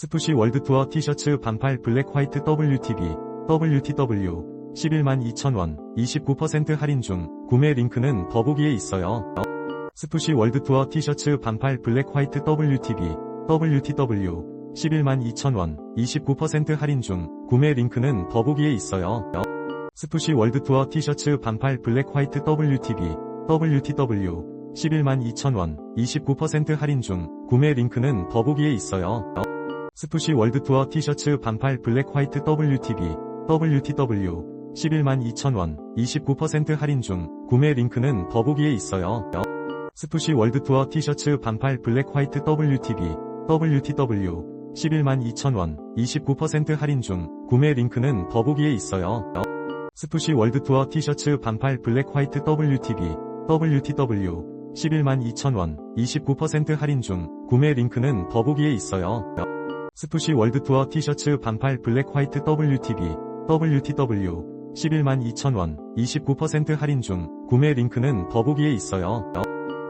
스푸시 월드투어 티셔츠 반팔 블랙 화이트 WTB, WTW, 11만 2천원, 29% 할인 중, 구매 링크는 더보기에 있어요. 스푸시 월드투어 티셔츠 반팔 블랙 화이트 WTB, WTW, 11만 2천원, 29% 할인 중, 구매 링크는 더보기에 있어요. 스푸시 월드투어 티셔츠 반팔 블랙 화이트 WTB, WTW, 11만 2천원, 29% 할인 중, 구매 링크는 더보기에 있어요. 스푸시 월드투어 티셔츠 반팔 블랙 화이트 WTB, WTW, 11만 2천원, 29% 할인 중, 구매 링크는 더보기에 있어요. 스푸시 월드투어 티셔츠 반팔 블랙 화이트 WTB, WTW, 11만 2천원, 29% 할인 중, 구매 링크는 더보기에 있어요. 스푸시 월드투어 티셔츠 반팔 블랙 화이트 WTB, WTW, 11만 2천원, 29% 할인 중, 구매 링크는 더보기에 있어요. 스푸시 월드투어 티셔츠 반팔 블랙 화이트 WTB, WTW, 11만 2천원, 29% 할인 중, 구매 링크는 더보기에 있어요.